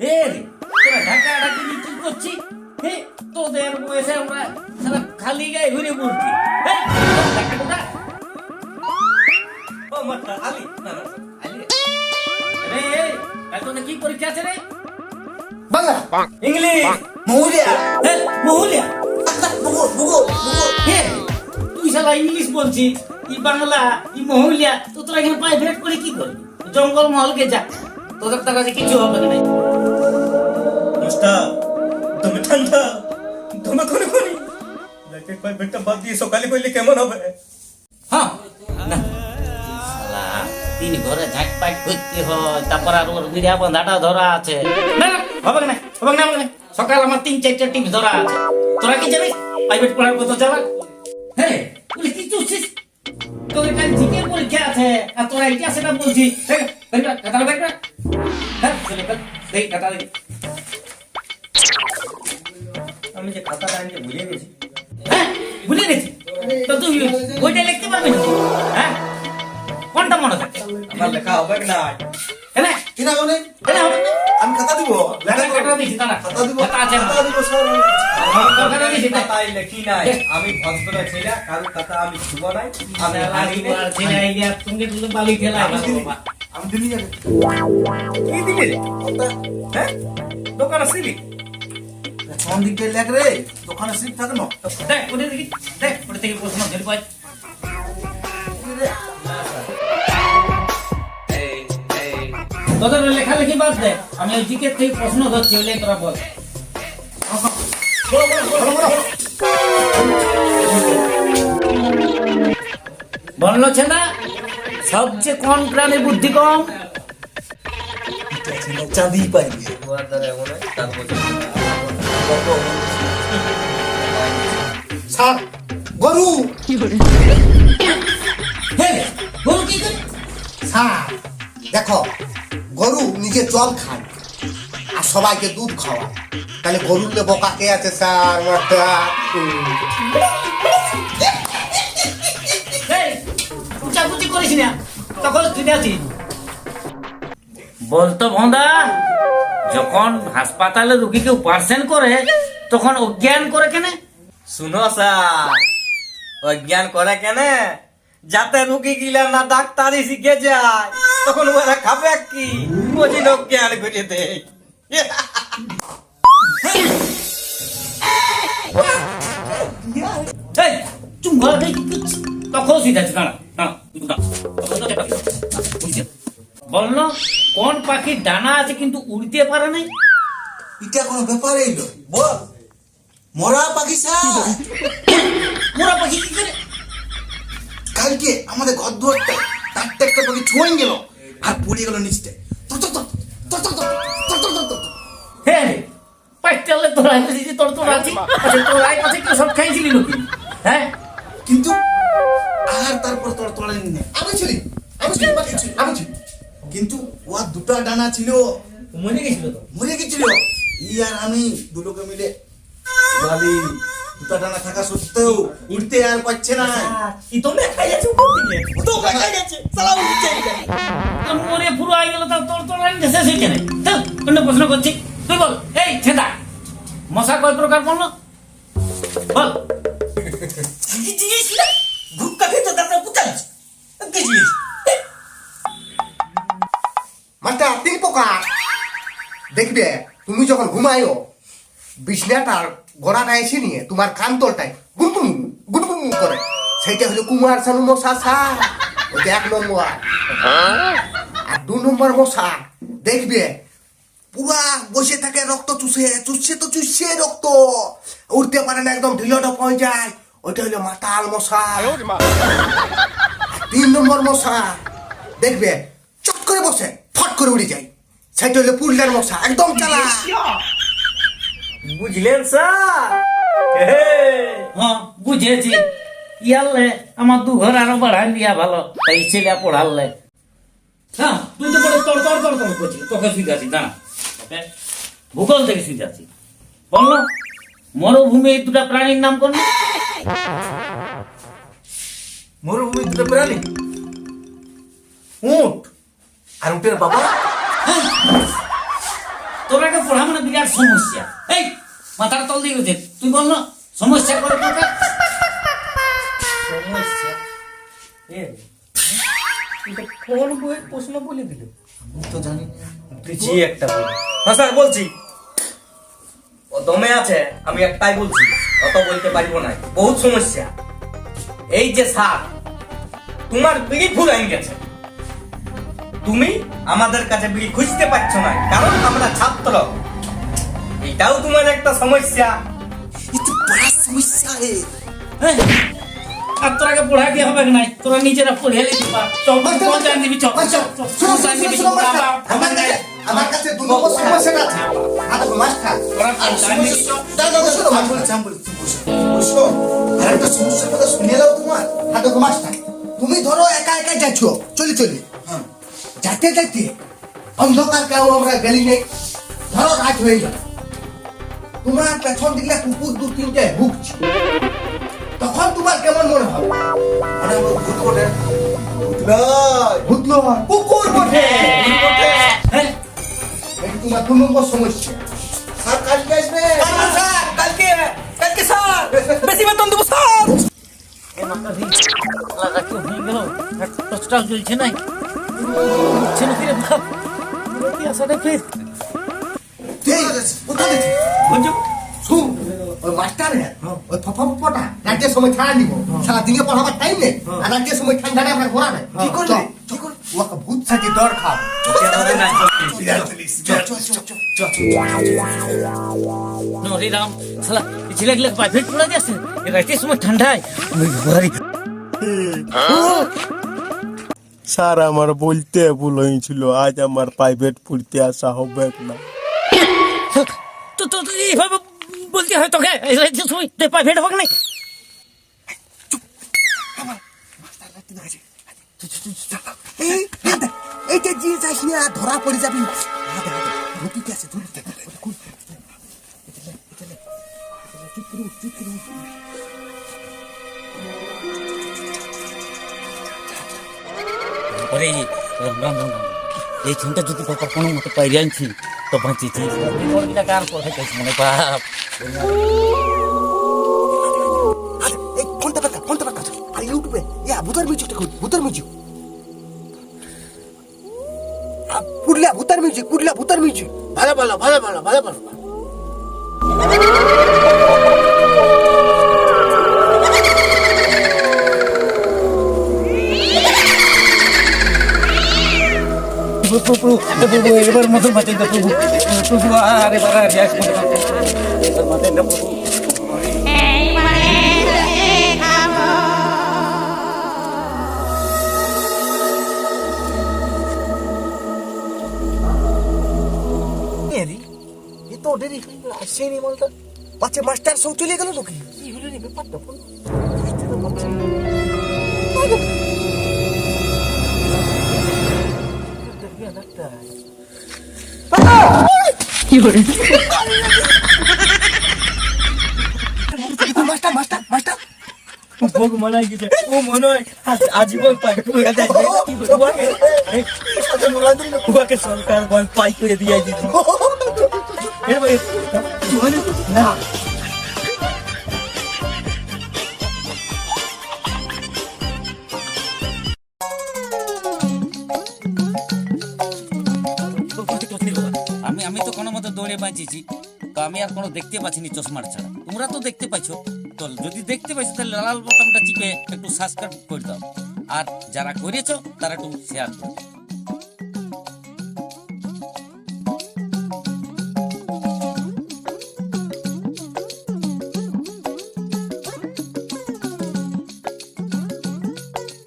এ রে, তোরা ঢাকা ঢাকি নিয়ে কি করছিস? হে, তোদের বয়সে আমরা সারা খালি গায়ে ঘুরে পড়ছি এই, ঢাকা ঢোকা। ও, মাথা, আলি, না, না, আলি রে। রে, এই, আর তোদের কি পরীক্ষা আছে রে বাংলা ইংলিশ মহুরিয়া হে, মহুলিয়া ভূগোল ভূগোল ভূগোল হে, তুই শালা ইংলিশ বলছিস ই বাংলা ই মহুলিয়া তো তোরা এখানে প্রাইভেট করে কি করবি? জঙ্গল মহলকে যা। তোদের তার কাছে কিছু হবে না। মাস্টার তুমি ঠান্ডা তুমি যাকে কয় বেটা বাদ দিয়ে সকালে কইলে কেমন হবে? হ্যাঁ না। তিন ঘরে ঝাঁক পাক করতে হয় তারপর আর ওর বিড়া বাঁধাটা ধরা আছে। না হবে না হবে না হবে না। সকাল আমার তিন চারটা টিপ ধরা আছে। তোরা কি জানিস? প্রাইভেট পড়ার কথা চালা হ্যাঁ বলি কি কাল জিকের পরীক্ষা আছে আর তোরা এটা। হ্যাঁ। আমি যে খাতাটা আনতে ভুলে গেছি হ্যাঁ, ভুলে গেছি তো তুই বইটা লিখতে পারবি হ্যাঁ কোনটা মনে থাকে আমার লেখা হবে না হ্যাঁ কিনা হ্যাঁ হবে না আমি খাতা দিব? খাতা খাতা খাতা দিব? খাতা না দিব স্যার তোর খাতা দিছি তাই। খাতায় লেখি নাই। আমি ভদ্র ছেলে কারও খাতা আমি ছুব নাই। আমি আমি আনি আর ছেলে আইডিয়া তুমি তুমি বালি খেলা আমি দিলি। যাবে। কি দিলে? হ্যাঁ? দোকান আসিবি কোন দিকে লেখ রে? দোকানে সিট থাকে না দেখ ওটা দেখি। দেখ ওটা থেকে প্রশ্ন ধরে পাই তোদের লেখালেখি বাদ দে। আমি ওই জিকের থেকে প্রশ্ন ধরছি ওই তোরা বল। বলল ছেনা সবচেয়ে কোন প্রাণী বুদ্ধি কম? চাঁদি পাইবে স্যার গরু। হে গরু কি করে? দেখো গরু নিজে জল খায়। আর সবাইকে দুধ খাওয়ায়। তাহলে গরুর লে বোকা কে আছে স্যার? মাস্টার এই কুচাকুচি করিস না। তখন তুই বলতো ভোঁদা যখন হাসপাতালে রুগীকে অপারেশন করে তখন অজ্ঞান করে কেন? শুনো স্যার অজ্ঞান করে কেন? যাতে রুগী গিলা না ডাক্তারি শিখে যায়। তখন ওরা খাবে কি? বুঝি ঘর বুঝছি। বলল কোন পাখির ডানা আছে কিন্তু উড়তে পারে নাই? এটা কোনো ব্যাপারই নয় বল। মরা পাখি স্যার। পাখি কি করে? কালকে আমাদের ঘর দুয়ারটা একটা একটা পাখি ছুঁয়ে গেল। আর পড়ে গেল নিচতে। হ্যাঁ রে তোর দিছি তোর তোর আছি আচ্ছা তোর আই সব খাইছিলি নাকি হ্যাঁ কিন্তু আর তারপর তোর তোলা নি আমি ছিলি আমি ছিলি আমি ছিলি কিন্তু দুটা ডানা ছিল মনে গেছিল তো মরে গেছিল ই আর আমি দুলোকে মিলে দুটা ডানা থাকা সত্ত্বেও উঠতে আর পারছে না। কি তোমরা খাই যাচ্ছে উপর দিকে তো খাই যাচ্ছে সালা উঠছে মনে পুরো আই গেল তার তোর তোর লাইন না তো অন্য প্রশ্ন করছি। তুই বল এই ছেদা মশা কয় প্রকার বলল বল। ভুক্কা খেতে তারপরে পুতালিস কি জিনিস? মাস্টার তিন প্রকার। দেখবে তুমি যখন ঘুমায়ো বিছনাটার গোড়াটা এসে নিয়ে তোমার কান্তলটাই গুনগুন গুনগুন করে সেইটা হলো কুমার শানু মশা সা এক নম্বর আর দু নম্বর মশা দেখবে পুরা বসে থাকে রক্ত চুষে চুষছে তো চুষছে রক্ত উঠতে পারে না একদম ঢিলটা পয়ে যায়। ওইটা হলো মাতাল মশা তিন নম্বর মশা দেখবে, চট করে বসে, ফট করে উড়ে যায়। সেটা হলো পুরলার মশা একদম চালা বুঝলেন স্যার? হ্যাঁ বুঝেছি। ইয়ালে আমার দু ঘর আরও বাড়াই দিয়া ভালো তাই ছেলে পড়ালে। হ্যাঁ তুই তো বলে তোর তোর তোর তোর করছিস তোকে শিখাচ্ছি দাঁড়া? ভূগোল থেকে শিখাচ্ছি বলল মরুভূমি এই দুটা প্রাণীর নাম কোন? মরুভূমি দুটো প্রাণী? উঠ আর উটের বাবা? তোর একটা বিরাট সমস্যা। এই মাথার তল দিয়ে গেছে তুই বল না সমস্যা করে তোকে? সমস্যা? কোন বইয়ের প্রশ্ন বলে দিল? তো জানি। বুঝি একটা বই। হ্যাঁ স্যার বলছি। ও দমে আছে আমি একটাই বলছি অত বলতে পারব না। বহুত সমস্যা। এই যে স্যার তোমার বিড়ি ফুল হয়ে গেছে। তুমি আমাদের কাছে বিড়ি খুঁজতে পারছ না কারণ আমরা ছাত্র এটাও তোমার একটা সমস্যা। এই, আর তোরাকে পড়া দিয়ে হবে নাই তোরা নিজেরা পড়ে চল পঞ্চায়েত দিবি চল চল, চল, দিবি আমার কাছে আমার কাছে দু নম্বর সমস্যা আছে। আর মাস্টার দিবি। হাতে মাস্টার। তুমি ধরো একা একা যাচ্ছ। চলি চলে। যাতে যাতে অন্ধকার কেউ আমরা গেলি নেই। ধরো রাত হয়ে গেল। তোমার পেছন দিকে কুকুর দু তিনটে ভুগছে। তখন তোমার কেমন মনে হবে মনে ভূত বটে। ভূত নয় কুকুর বটে। হ্যাঁ, তোমার দু নম্বর সমস্যা। স্যার কালকে আসবে। কালকে কালকে স্যার। বেশি বেতন দেবো স্যার। লাগা কি হয়ে গেল? টর্চটাও জ্বলছে নাই। উঠছে না ফিরে বাপ। কি আসাটা ফির? রাজ্যের সময় ছাড়া নিব সারা দিনে পড়াবার টাইম নেই আর রাজ্যের সময় ঠান্ডাটা আমরা ঘোরা নেই কি করলে ওকে ভূত সাথে দর খাও নরি রাম, শালা, এই ছেলেগুলো প্রাইভেট পড়া এ রাতের সময় ঠান্ডায় ঘোরারি স্যার আমার বলতে ভুল হয়েছিল আজ আমার প্রাইভেট পড়তে আসা হবে না তো তো এইভাবে বলতে হয় তোকে সময় প্রাইভেট হবে না এইটা দিয়ে যাস না ধরা পড়ে যাবি আছে ওরে এই চিন্তা যদি বাবা কোনো মতো পাইরে আনছি তো বাঁচিছি কার পড়াই গেছে মানে বাপ ভূতার মিউজিকটা খুল ভূতার মিউজিক পুরলা ভূতার মিউজিক পুরলা ভূতার মিউজিক ভালো ভালো ভালো ভালো ভালো ভালো প্রভু এবার মতো বাঁচাই দাও প্রভু প্রভু আরে বারা রিয়াজ করে এবার বাঁচাই প্রভু তো দেরি মাস্টার সব গেল নাকি কি হলো ব্যাপারটা বুঝতে তো পারছি না একটা। মাস্টার মাস্টার মাস্টার ভোগ মানাই গেছে ও মনে হয় আজ- আজীবন করে উহাকে সরকার পাই করে দিয়ে এবার না মতো তো আমি আর কোনো দেখতে পাচ্ছি নি চশমার ছাড়া। তোমরা তো দেখতে পাইছো। তো যদি দেখতে পাইছো, তাহলে লাল বোতামটা চিপে একটু সাবস্ক্রাইব করে দাও। আর যারা করেছ, তারা একটু শেয়ার করো